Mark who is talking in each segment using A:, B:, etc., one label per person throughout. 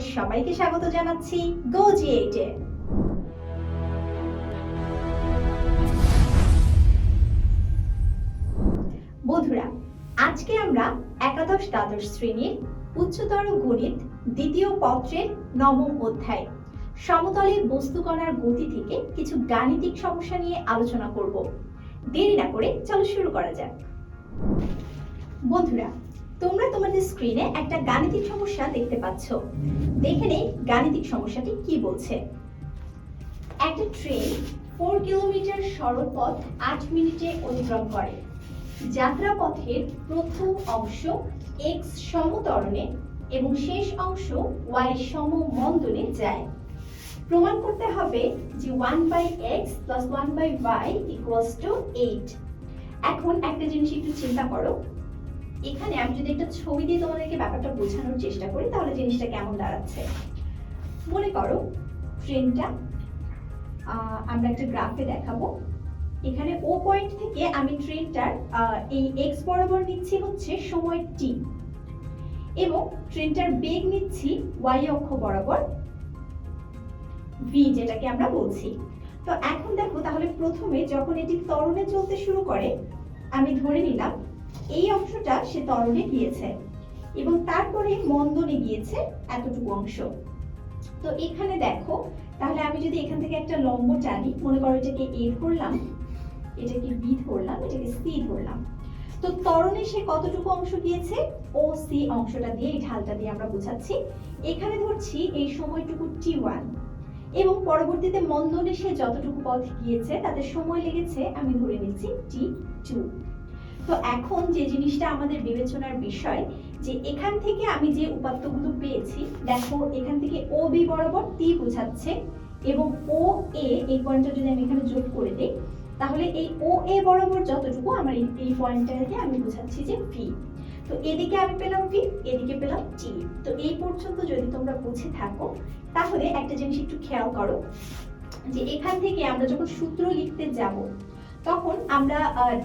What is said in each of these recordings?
A: তোমাদের সবাইকে স্বাগত জানাচ্ছি গো জি এইটে বন্ধুরা, আজকে আমরা একাদশ দ্বাদশ শ্রেণির উচ্চতর গণিত দ্বিতীয় পত্রের নবম অধ্যায় সমতলের বস্তুকণার গতি থেকে কিছু গাণিতিক সমস্যা নিয়ে আলোচনা করব। দেরি না করে চলো শুরু করা যাক। বন্ধুরা তোমরা তোমাদের স্ক্রিনে একটা গাণিতিক সমস্যা দেখতে পাচ্ছ। দেখে নেই গাণিতিক সমস্যাটি কি বলছে। একটা ট্রেন ফোর কিলোমিটার সরল পথ আট মিনিটে অতিক্রম করে। যাত্রাপথের প্রথম অংশ এক্স সমতরণে এবং শেষ অংশ ওয়াই সম মন্দনে যায়। প্রমাণ করতে হবে যে one by x plus one by y equals two eight এখন একটা জিনিস একটু চিন্তা করো। এখানে আমি যদি একটা ছবি দিয়ে তোমাদেরকে ব্যাপারটা বোঝানোর চেষ্টা করি, তাহলে জিনিসটা কেমন দাঁড়াচ্ছে? মনে করো ট্রেনটা আমরা একটা গ্রাফে দেখাবো। এখানে ও পয়েন্ট থেকে আমি ট্রেনটার এই এক্স বরাবর নিচ্ছি হচ্ছে সময় টি এবং ট্রেনটার বেগ নিচ্ছি ওয়াই অক্ষ বরাবর ভি যেটাকে আমরা বলছি। তো এখন দেখো, তাহলে প্রথমে যখন এটি তরণে চলতে শুরু করে, আমি ধরে নিলাম এই অংশটা সে ত্বরণে গিয়েছে এবং তারপরে মন্দনে গিয়েছে এতটুকু অংশ। তো এখানে দেখো, তাহলে আমি যদি এখান থেকে একটা লম্ব টানি, মনে করো এটাকে এ ধরলাম, এটাকে বি ধরলাম, এটাকে সি ধরলাম। তো ত্বরণে সে কতটুকু অংশ গিয়েছে? ও সি অংশটা দিয়ে, এই ঢালটা দিয়ে আমরা বোঝাচ্ছি। এখানে ধরছি এই সময়টুকু টি ওয়ান এবং পরবর্তীতে মন্দনে সে যতটুকু পথ গিয়েছে, তাতে সময় লেগেছে, আমি ধরে নিচ্ছি টি টু তো এখন যে জিনিসটা আমাদের বিবেচনার বিষয়, যে এখান থেকে আমি যে উপাত্তগুলো পেয়েছি, দেখো এখান থেকে ও বি বরাবর টি বোঝাচ্ছে এবং ও এ, এই পয়েন্টটা যদি আমি এখানে যোগ করে দিই, তাহলে এই ও এ বরাবর যতটুকু আমার এই- পয়েন্টটাকে আমি বোঝাচ্ছি যে ভি। তো এদিকে আমি পেলাম ভি, এদিকে পেলাম টি। তো এই পর্যন্ত যদি তোমরা বুঝে থাকো, তাহলে একটা জিনিস একটু খেয়াল করো, যে এখান থেকে আমরা যখন সূত্র লিখতে যাব তখন আমরা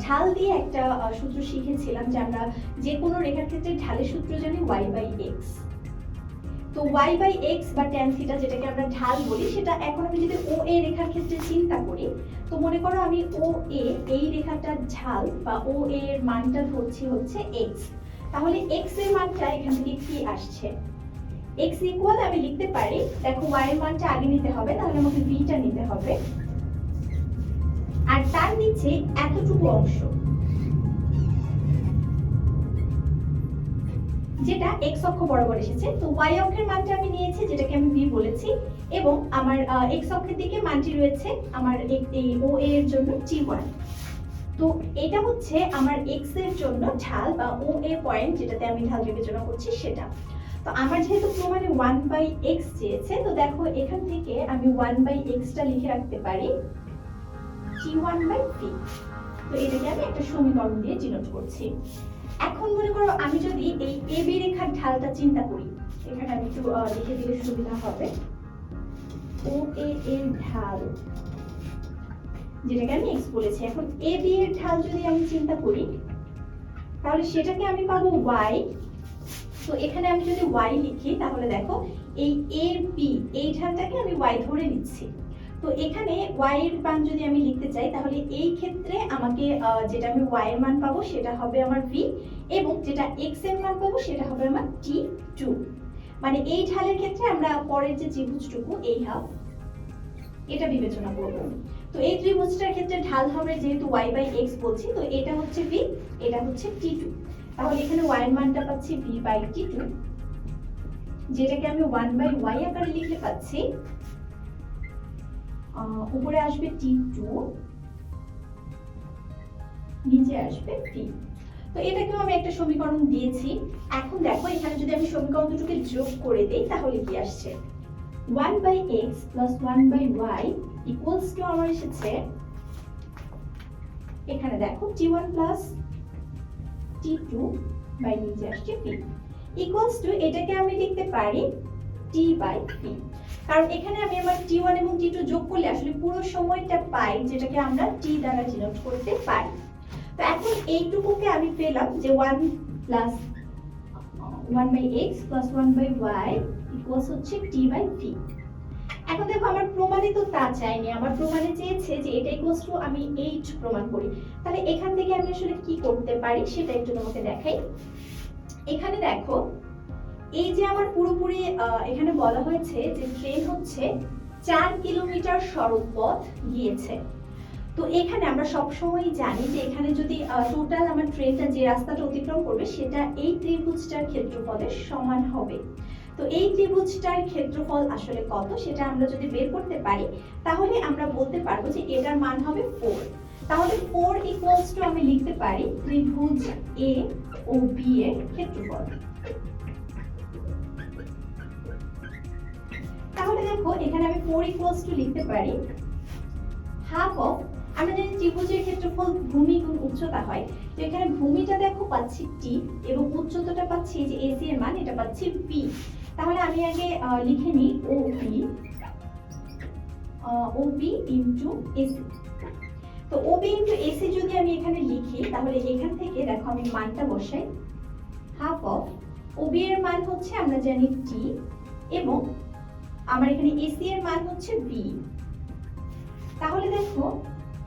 A: ঢাল দিয়ে একটা সূত্র শিখেছিলাম যে আমরা যে কোনো রেখার ক্ষেত্রে ঢালের সূত্র জানি ওয়াই বাই এক্স তো ওয়াই বাই এক্স বা ট্যান থিটা যেটাকে আমরা ঢাল বলি, সেটা এখন আমি যদি ও এ রেখার ক্ষেত্রে চিন্তা করি, তো মনে করো আমি ও এ এই রেখাটার ঢাল বা ও এ এর মানটা ধরছি হচ্ছে এক্স তাহলে এক্সের মানটা এখান থেকে কি আসছে? এক্স ইকুয়াল আমি লিখতে পারি, দেখো ওয়াই এর মানটা আগে নিতে হবে, তাহলে আমাকে ভিটা নিতে হবে। আর তার নিচে এতটুকু অংশ। যেটা এক্স অক্ষ বরাবর এসেছে। তো ওয়াই অক্ষের মানটা আমি নিয়েছি, যেটাকে আমি ভি বলেছি। এবং আমার এক্স অক্ষের দিকে মানটি রয়েছে আমার এই ও এর জন্য টি ওয়ান তো এটা হচ্ছে আমার এক্সের জন্য ঢাল বা ও এ পয়েন্ট যেটাতে আমি ঢাল বিবেচনা করছি, সেটা। তো আমার যেহেতু প্রমাণে ওয়ান বাই এক্স চেয়েছে, তো দেখো এখান থেকে আমি ওয়ান বাই এক্সটা লিখে রাখতে পারি। ওয়ান বাই ভি তো এটাকে আমি একটা সমীকরণ দিয়ে চিহ্নিত করছি। এখন মনে করো আমি যদি এই এ বি রেখার ঢালটা চিন্তা করি, এখানে আমি একটু লিখে দিলে সুবিধা হবে। ও এ এর ঢাল, যেটাকে আমি এক্স বলেছি। এখন এ বি এর ঢাল যদি আমি চিন্তা করি, তাহলে সেটাকে আমি পাবো ওয়াই তো এখানে আমি যদি ওয়াই লিখি, তাহলে দেখো এই এ বি এই ঢালটাকে আমি ওয়াই ধরে নিচ্ছি। তো এখানে ওয়াই এর মান যদি আমি লিখতে চাই, তাহলে এই ক্ষেত্রে আমাকে যেটা আমি ওয়াই এর মান পাবো সেটা হবে আমার ভি এবং যেটা এক্সের মান পাবো সেটা হবে আমার টি মানে এই ঢালের ক্ষেত্রে আমরা পরের যে ত্রিভুজটুকু, এই হাফ, এটা বিবেচনা করব। তো এই ত্রিভুজটার ক্ষেত্রে ঢাল হবে যেহেতু ওয়াই বাই এক্স বলছি, তো এটা হচ্ছে ভি এটা হচ্ছে টি টু তাহলে এখানে ওয়াই এর মানটা পাচ্ছি ভি বাই টি টু যেটাকে আমি ওয়ান বাই ওয়াই আকারে লিখে পাচ্ছি উপরে আসবে টি টু নিচে আসবে টি তো এটাকেও আমি একটা সমীকরণ দিয়েছি। এখন দেখো, এখানে যদি আমি সমীকরণ দুটোকে যোগ করে দেই, তাহলে কি আসছে? One by x plus one by y equals two আমার এসেছে। এখানে দেখো t one plus t two by নিচে আসছে পি ইকুয়ালস টু এটাকে আমি লিখতে পারি টি বাই পি কারণ এখানে আমি আমার টি ওয়ান এবং টি টু যোগ করলে আসলে পুরো সময়টা পাই, যেটাকে আমরা টি দ্বারা ডিনোট করতে পারি। তো এখন এইটুকুকে আমি পেলাম যে one plus one by x plus one by y equals হচ্ছে টি বাই ভি এখন দেখো আমার প্রমাণে তো তা চাইনি, আমার প্রমাণে চেয়েছে যে এটা ইকুয়ালস টু আমি এইট প্রমাণ করি। তাহলে এখান থেকে আমি আসলে কি করতে পারি সেটা একটু তোমাকে দেখাই। এখানে দেখো এই যে আমার পুরোপুরি এখানে বলা হয়েছে যে ট্রেন হচ্ছে চার কিলোমিটার সড়ক পথ গিয়েছে। তো এখানে আমরা সবসময় জানি যে এখানে যদি টোটাল আমার ট্রেনটা যে রাস্তাটা অতিক্রম করবে, সেটা এই ত্রিভুজটার ক্ষেত্রফলের সমান হবে। তো এই ত্রিভুজটার ক্ষেত্রফল আসলে কত, সেটা আমরা যদি বের করতে পারি, তাহলে আমরা বলতে পারব যে এটার মান হবে ফোর তাহলে ফোর ইকুয়ালস টু আমি লিখতে পারি ত্রিভুজ এ ও বি এর ক্ষেত্রফল। দেখো, এখানে আমি ফোর ইকুয়ালস টু লিখতে পারি। হাফ অফ আমরা জানি ত্রিভুজের ক্ষেত্রফল ভূমি গুণ উচ্চতা হয়। তো এখানে ভূমিটা দেখো পাচ্ছি টি এবং উচ্চতাটা পাচ্ছি যে এসি এর মান, এটা পাচ্ছি পি তাহলে আমি আগে লিখে নিই O P O P into AC তো ও পি ইন্টু এসি যদি আমি এখানে লিখি, তাহলে এখান থেকে দেখো আমি মানটা বসাই। হাফ অফ ও বি এর মান হচ্ছে আমরা জানি টি এবং আমার এখানে এসি এর মান হচ্ছে বি তাহলে দেখো,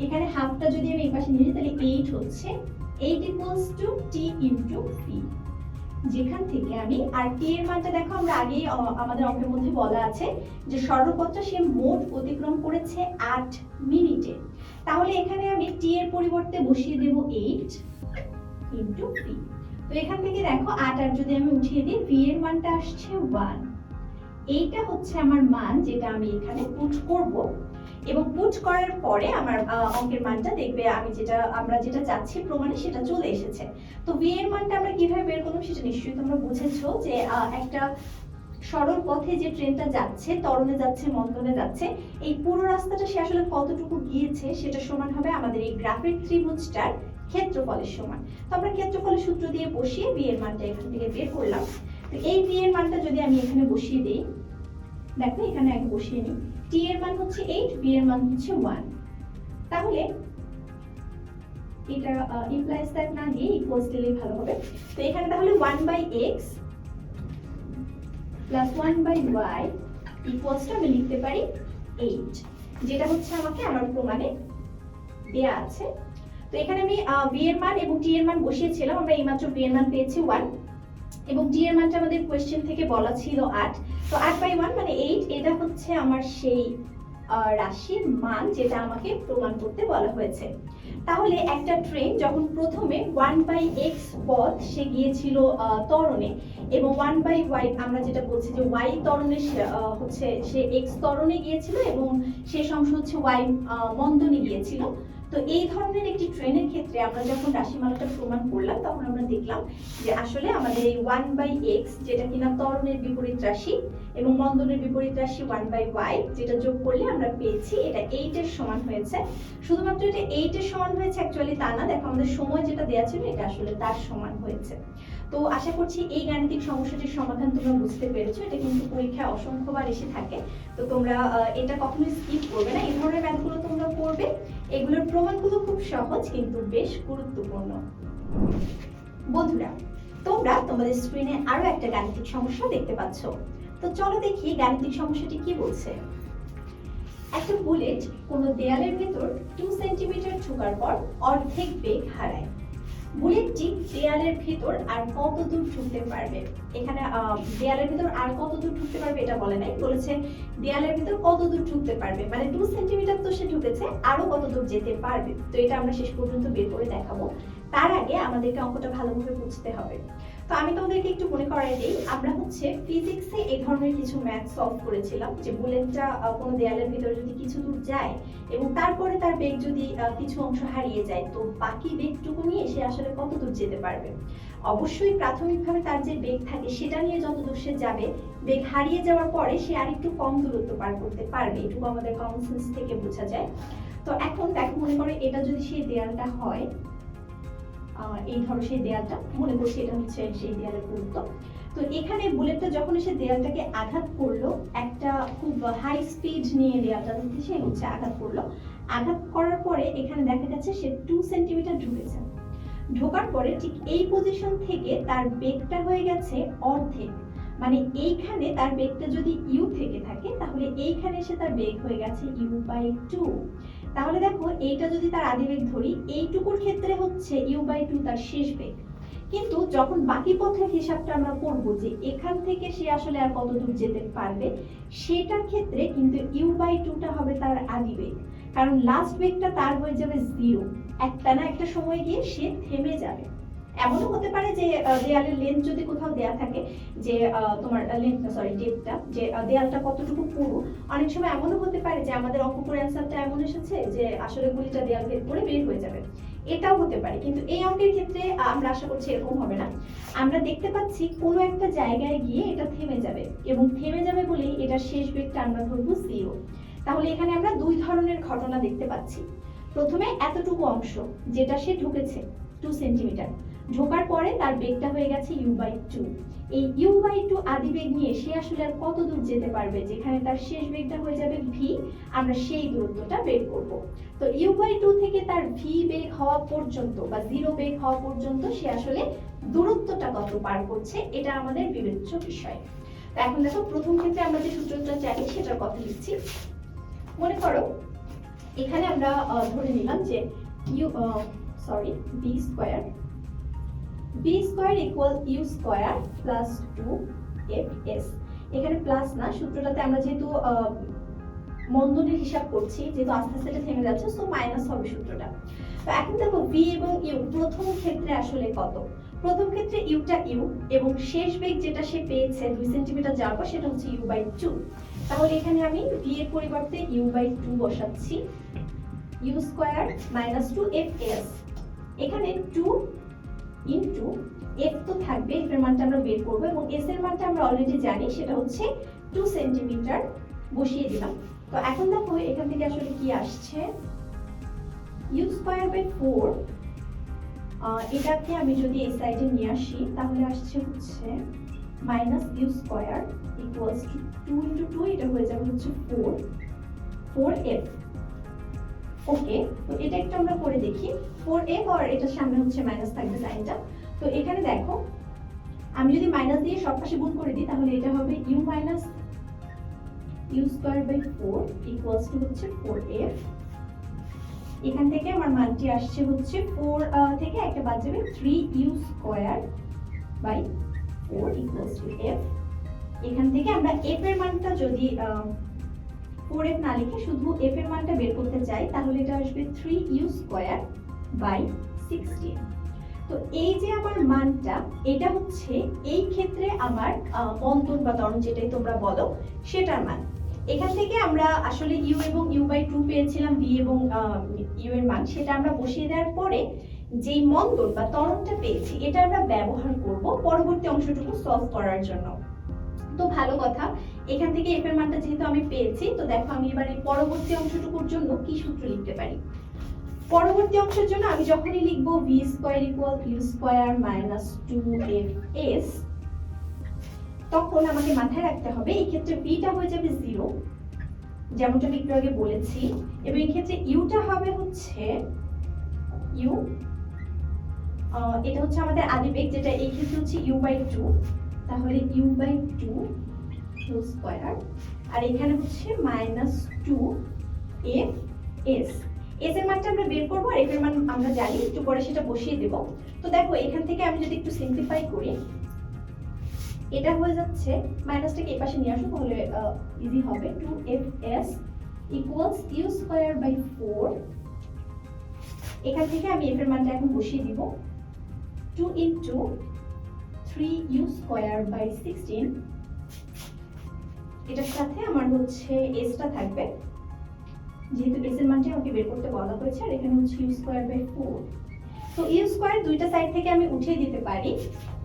A: এখানে হাফটা যদি আমি এই পাশে নিয়ে তাহলে এইট হচ্ছে। Eight equals two t into p যেখান থেকে আমি, আর টি এর মানটা দেখো আমরা আগেই আমাদের অঙ্কের মধ্যে বলা আছে যে সর্বপত্র সে মোট অতিক্রম করেছে আট মিনিটে। তাহলে এখানে আমি টি এর পরিবর্তে বসিয়ে দেব এইট ইন্টু পি তো এখান থেকে দেখো, আট আর যদি আমি উঠিয়ে দিই পি এর মানটা আসছে ওয়ান এইটা হচ্ছে আমার মান যেটা আমি এখানে পুট করব। এবং পুট করার পরে আমার অঙ্কের মানটা দেখবে আমি যেটা, আমরা যেটা চাচ্ছি প্রমাণে সেটা চলে এসেছে। তো ভি এর মানটা আমরা কীভাবে বের করলাম সেটা নিশ্চয়ই তোমরা বুঝেছ যে একটা সরল পথে যে ট্রেনটা যাচ্ছে তরণে যাচ্ছে, মন্দনে যাচ্ছে, এই পুরো রাস্তাটা সে আসলে কতটুকু গিয়েছে সেটা সমান হবে আমাদের এই গ্রাফের ত্রিভুজটার ক্ষেত্রফলের সমান। তো আমরা ক্ষেত্রফলের সূত্র দিয়ে বসিয়ে বি এর মানটা এখান থেকে বের করলাম। এই বি এর মানটা যদি আমি এখানে বসিয়ে দিই, দেখো এখানে আগে বসিয়ে নিই। টি এর মান হচ্ছে এইট বি এর মান হচ্ছে ওয়ান তাহলে এটা ইমপ্লাইজ দ্যাট না দিয়ে ইকুয়ালস দিলেই ভালো হবে। তো এখানে তাহলে one by x plus one by y ইকুয়ালসটা আমি লিখতে পারি এইট যেটা হচ্ছে আমাকে আমার প্রমাণে দেয়া আছে। তো এখানে আমি বি এর মান এবং টি এর মান বসিয়েছিলাম, আমরা এইমাত্র বি এর মান পেয়েছি ওয়ান এবং টি এর মানটা আমাদের কোয়েশ্চেন থেকে বলা ছিল আট। তো আট বাই ওয়ান মানে এইট এটা হচ্ছে আমার সেই রাশির মান যেটা আমাকে প্রমাণ করতে বলা হয়েছে। তাহলে একটা ট্রেন যখন প্রথমে ওয়ান বাই এক্স পথ সে গিয়েছিল আহ, ত্বরণে এবং ওয়ান বাই ওয়াই আমরা যেটা বলছি যে ওয়াই তরণে হচ্ছে সে এক্স তরণে গিয়েছিল এবং শেষ অংশ হচ্ছে ওয়াই মন্দনে গিয়েছিল। তো এই ধরনের একটি ট্রেনের ক্ষেত্রে আমরা যখন রাশিমালাটা প্রমাণ করলাম, তখন আমরা দেখলাম যে আসলে আমাদের এই ওয়ান বাই এক্স যেটা কিনা ত্বরণের বিপরীত রাশি এবং মন্দনের বিপরীত রাশি ওয়ান বাই ওয়াই যেটা যোগ করলে আমরা পেয়েছি, এটা এইটের সমান হয়েছে। শুধুমাত্র এটা এইটের সমান হয়েছে অ্যাকচুয়ালি তা না, দেখো আমাদের সময় যেটা দেওয়া ছিল, এটা আসলে তার সমান হয়েছে। তো আশা করছি এই গাণিতিক সমস্যাটির সমাধান তোমরা বুঝতে পেরেছ, এটা কিন্তু পরীক্ষায় অসংখ্যবার এসে থাকে। তো তোমরা এটা কখনোই স্কিপ করবে না। এই ধরনের ম্যাথগুলো তোমরা করবে। এগুলোর প্রমাণগুলো খুব সহজ, কিন্তু বেশ গুরুত্বপূর্ণ। বন্ধুরা, তোমরা তোমাদের স্ক্রিনে আরও একটা গাণিতিক সমস্যা দেখতে পাচ্ছ। তো চলো দেখি গাণিতিক সমস্যাটি কি বলছে। একটা বুলেট কোনো দেয়ালের ভেতর টু সেন্টিমিটার ঢোকার পর অর্ধেক বেগ হারায়। বুলেটটি দেয়ালের ভেতর আর কত দূর ঢুকতে পারবে? এখানে দেয়ালের ভেতর আর কত দূর ঢুকতে পারবে এটা বলে নাই। বলেছে দেয়ালের ভেতর কত দূর ঢুকতে পারবে? মানে টু সেন্টিমিটার তো সে ঢুকেছে আরও কত দূর যেতে পারবে? তো এটা আমরা শেষ পর্যন্ত বের করে দেখাবো। তার আগে আমাদেরকে অঙ্কটা ভালোভাবে বুঝতে হবে। তো আমি তোমাদেরকে একটু মনে করাই দিই, আমরা হচ্ছে ফিজিক্সে এই ধরনের কিছু ম্যাথ সলভ করেছিলাম, যে বুলেটটা কোনো দেয়ালের ভিতরে যদি কিছু দূর যায় এবং তারপরে তার বেগ যদি কিছু অংশ হারিয়ে যায়, তো বাকি বেগটুকু নিয়ে সে আসলে কত দূর যেতে পারবে? অবশ্যই প্রাথমিকভাবে তার যে বেগ থাকে সেটা নিয়ে যত দূর সে যাবে, বেগ হারিয়ে যাওয়ার পরে সে আরেকটু কম দূরত্ব পার করতে পারবে, এটুকু আমাদের কমন সেন্স থেকে বোঝা যায়। তো এখন দেখো মনে করো এটা যদি সেই দেয়ালটা হয় এই ধরো সেই দেয়ালটা, মনে করছি এটা হচ্ছে সেই দেয়ালের গুরুত্ব। তো এখানে বুলেটটা যখন এসে দেয়ালটাকে আঘাত করল, একটা খুব হাই স্পিড নিয়ে দেয়ালটা সে হচ্ছে আঘাত করল। আঘাত করার পরে এখানে দেখা যাচ্ছে সে টু সেন্টিমিটার ঢুকেছে। ঢোকার পরে ঠিক এই পজিশন থেকে তার বেগটা হয়ে গেছে অর্ধেক। মানে এইখানে তার বেগটা যদি ইউ থেকে থাকে, তাহলে এইখানে এসে তার বেগ হয়ে গেছে ইউ বাই টু তাহলে দেখো, এইটা যদি তার আদি বেগ ধরি, এইটুকুর ক্ষেত্রে হচ্ছে ইউ বাই টু তার শেষ বেগ। কিন্তু যখন বাকি পথের হিসাবটা আমরা করব যে এখান থেকে সে আসলে আর কত দূর যেতে পারবে, সেটার ক্ষেত্রে কিন্তু ইউ বাই টুটা হবে তার আদি বেগ। কারণ লাস্ট বেগটা তার হয়ে যাবে জিরো একটা না একটা সময় গিয়ে সে থেমে যাবে। এমনও হতে পারে যে দেয়ালের লেন্থ যদি কোথাও দেয়া থাকে, যে তোমার লেন্থ সরি ডেপটা যে দেয়ালটা কতটুকু পুরো, অনেক সময় এমনও হতে পারে যে, আমাদের অঙ্ক করে অ্যান্সারটা এমন এসেছে যে, আসলে গুলিটা দেয়াল ভেদ করে বের হয়ে যাবে। এটাও হতে পারে, কিন্তু এই অঙ্কের ক্ষেত্রে আমরা আশা করছি এরকম হবে না। আমরা দেখতে পাচ্ছি কোনো একটা জায়গায় গিয়ে এটা থেমে যাবে, এবং থেমে যাবে বলেই এটার শেষ বেগটা আমরা ধরবো জিরো তাহলে এখানে আমরা দুই ধরনের ঘটনা দেখতে পাচ্ছি। প্রথমে এতটুকু অংশ যেটা সে ঢুকেছে টু সেন্টিমিটার ঢোকার পরে তার বেগটা হয়ে গেছে ইউ বাই টু এই ইউ বাই টু আদি বেগ নিয়ে সে আসলে আর কত দূর যেতে পারবে, যেখানে তার শেষ বেগটা হয়ে যাবে ভি আমরা সেই দূরত্বটা বের করব। তো ইউ বাই টু থেকে তার ভি বেগ হওয়া পর্যন্ত বা জিরো বেগ হওয়া পর্যন্ত সে আসলে দূরত্বটা কত পার করছে, এটা আমাদের বিবেচ্য বিষয়। তো এখন দেখো, প্রথম ক্ষেত্রে আমরা যে সূত্রটা জানি, সেটার কথা লিখছি। মনে করো, এখানে আমরা ধরে নিলাম যে u sorry v square v square equal u square plus two f s এখানে প্লাস না, সূত্রটাতে আমরা যেহেতু মন্দনের হিসাব করছি, যেহেতু আস্তে আস্তে এটা থেমে যাচ্ছে সো মাইনাস হবে সূত্রটা। তো এখন দেখো ভি এবং ইউ প্রথম ক্ষেত্রে আসলে কত? প্রথম ক্ষেত্রে ইউটা ইউ এবং শেষ বেগ যেটা সে পেয়েছে দুই সেন্টিমিটার যাওয়ার পর সেটা হচ্ছে ইউ বাই টু তাহলে এখানে আমি ভি এর পরিবর্তে ইউ বাই টু বসাচ্ছি। U square minus two f s এখানে টু ইন্টু এফ তো থাকবে এফ এর মানটা আমরা বের করব এবং এস এর মানটা আমরা অলরেডি জানি, সেটা হচ্ছে টু সেন্টিমিটার বসিয়ে দিলাম। তো এখন দেখো এখান থেকে আসলে কি আসছে? ইউ স্কোয়ার বাই ফোর এটাকে আমি যদি এই সাইডে নিয়ে আসি, তাহলে আসছে হচ্ছে minus u square equals two two into two এটা হয়ে যাবে হচ্ছে ফোর ফোর এফ ওকে তো এটা একটু আমরা করে দেখি। ফোর এফ আর এটার সামনে হচ্ছে মাইনাস থাকবে সাইনটা তো এখানে দেখো, আমি যদি মাইনাস দিয়ে সব পাশে গুণ করে দিই, তাহলে এটা হবে u minus u square by four equals two হচ্ছে ফোর এফ এখান থেকে আমার মানটি আসছে হচ্ছে ফোর থেকে একটা বাদ যাবে three u square by four equals two f এখান থেকে আমরা এফ এর মানটা যদি ফোর এফ না লিখে শুধু এফ এর মানটা বের করতে চাই, তাহলে এটা আসবে three u square by sixteen তো এই যে আমার মানটা, এটা হচ্ছে এই ক্ষেত্রে আমার বন্ধন বা তরণ যেটাই তোমরা বলো, সেটার মান। এখান থেকে আমরা আসলে ইউ এবং ইউ বাই টু পেয়েছিলাম বি এবং ইউ এর মান, সেটা আমরা বসিয়ে দেওয়ার পরে যেই মন্দন বা তরণটা পেয়েছি, এটা আমরা ব্যবহার করব পরবর্তী অংশটুকু সলভ করার জন্য। তো ভালো কথা। এখান থেকে এফ এর মানটা যেহেতু আমি পেয়েছি, তো দেখো আমি এবার এই পরবর্তী অংশটুকুর জন্য কি সূত্র লিখতে পারি? পরবর্তী অংশের জন্য আমি যখনই লিখব v square equal u square minus two f s তখন আমাকে মাথায় রাখতে হবে এই ক্ষেত্রে ভিটা হয়ে যাবে জিরো যেমনটা আমি একটু আগে বলেছি। এবং এই ক্ষেত্রে ইউটা হবে হচ্ছে ইউ এটা হচ্ছে আমাদের আদি বেগ, যেটা এই ক্ষেত্রে হচ্ছে ইউ বাই টু তাহলে u by two whole square আর এখানে হচ্ছে minus two f s s এর মানটা আমরা বের করব, আর এর মান আমরা জানি, একটু পরে সেটা বসিয়ে দেব। তো দেখো, এখান থেকে আমি যদি একটু সিম্পলিফাই করি, এটা হয়ে যাচ্ছে মাইনাসটাকে এই পাশে নিয়ে আসো, তাহলে ইজি হবে। Two f s equals u square by four এখান থেকে আমি এফ এর মানটা এখন বসিয়ে দিব। Two into three u square by sixteen. এটার সাথে আমার হচ্ছে এসটা থাকবে। যেহেতু এস এর মানটা আমাকে বের করতে বলা হয়েছে, আর এখানে হচ্ছে ইউ স্কোয়ার বাই ফোর। তো ইউ স্কোয়ার দুইটা সাইড থেকে আমি উঠিয়ে দিতে পারি।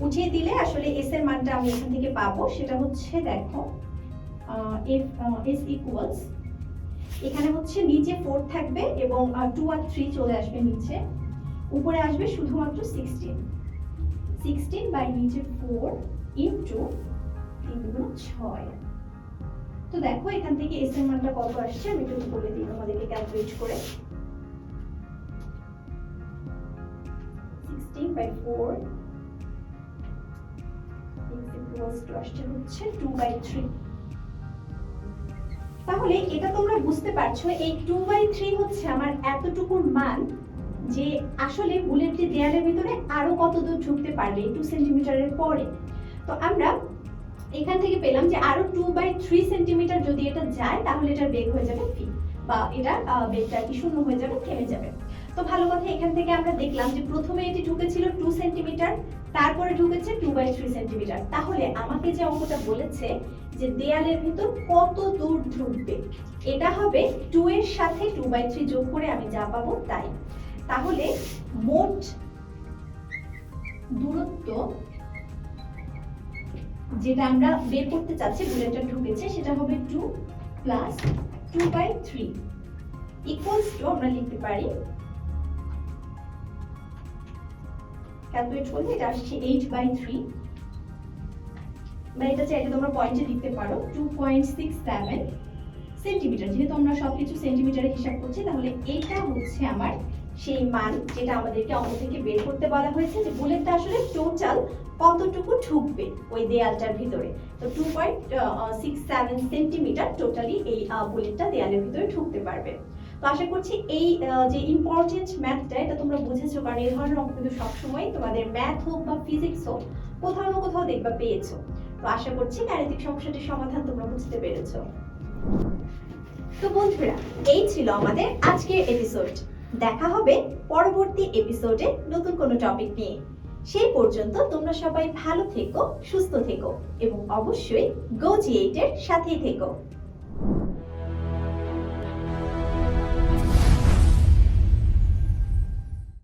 A: উঠিয়ে দিলে আসলে এস এর মানটা আমি এখান থেকে পাবো। সেটা হচ্ছে দেখো এফ এস ইকুয়ালস এখানে হচ্ছে নিচে ফোর থাকবে এবং টু আর থ্রি চলে আসবে নিচে। উপরে আসবে শুধুমাত্র সিক্সটিন সিক্সটিন বাই নিচে ফোর ইন্টু তিন দুগুণ তো দেখো, এখান থেকে এস এর মানটা কত আসছে? আমি একটু বলে দিই তোমাদেরকে ক্যালকুলেট করে। সিক্সটিন বাই ফোর আসছে হচ্ছে টু বাই থ্রি তাহলে এটা তোমরা বুঝতে পারছ, এই টু বাই থ্রি হচ্ছে আমার এতটুকুর মান যে আসলে বুলেটটি দেয়ালের ভিতরে আরও কত দূর ঢুকতে পারবে টু সেন্টিমিটারের পরে। তো আমরা এখান থেকে পেলাম যে আরও টু বাই থ্রি সেন্টিমিটার যদি এটা যায়, তাহলে এটার বেগ হয়ে যাবে ফি বা এটা বেগটা কি শূন্য হয়ে যাবে, থেমে যাবে। তো ভালো কথা, এখান থেকে আমরা দেখলাম যে প্রথমে এটি ঢুকেছিল টু সেন্টিমিটার তারপরে ঢুকেছে টু বাই থ্রি সেন্টিমিটার তাহলে আমাকে যে অঙ্কটা বলেছে যে দেয়ালের ভিতর কত দূর ঢুকবে, এটা হবে টু এর সাথে টু বাই থ্রি যোগ করে আমি যা পাবো তাই। তাহলে মোট দূরত্ব যেটা আমরা বের করতে চাচ্ছি বুলেটটা ঢুকেছে, সেটা হবে two plus two by three equals two আমরা লিখতে পারি ক্যালকুলেট করলে এটা আসছে এইট বাই থ্রি বা এটা চাইলে তোমরা পয়েন্টে লিখতে পারো two point six seven centimetre যেহেতু আমরা সবকিছু সেন্টিমিটারে হিসাব করছি, তাহলে এটা হচ্ছে আমার সেই মান যেটা আমাদেরকে অঙ্ক থেকে বের করতে বলা হয়েছে যে বুলেটটা আসলে টোটাল কতটুকু ঢুকবে ওই দেয়ালটার ভিতরে? তো two point six seven centimetre totally এই বুলেটটা দেয়ালের ভিতরে ঢুকতে পারবে। তো আশা করছি এই যে ইম্পর্টেন্ট ম্যাথটা এটা তোমরা বুঝেছ, কারণ এই ধরনের অঙ্ক কিন্তু সবসময় তোমাদের ম্যাথ হোক বা ফিজিক্স হোক, কোথাও না কোথাও দেখবা, পেয়েছ। তো আশা করছি গাণিতিক সমস্যাটির সমাধান তোমরা বুঝতে পেরেছ। তো বন্ধুরা, এই ছিল আমাদের আজকের এপিসোড দেখা হবে পরবর্তী এপিসোডে নতুন কোনো টপিক নিয়ে। সেই পর্যন্ত তোমরা সবাই ভালো থেকো, সুস্থ থেকো এবং অবশ্যই গোজিয়েটের সাথেই থেকো।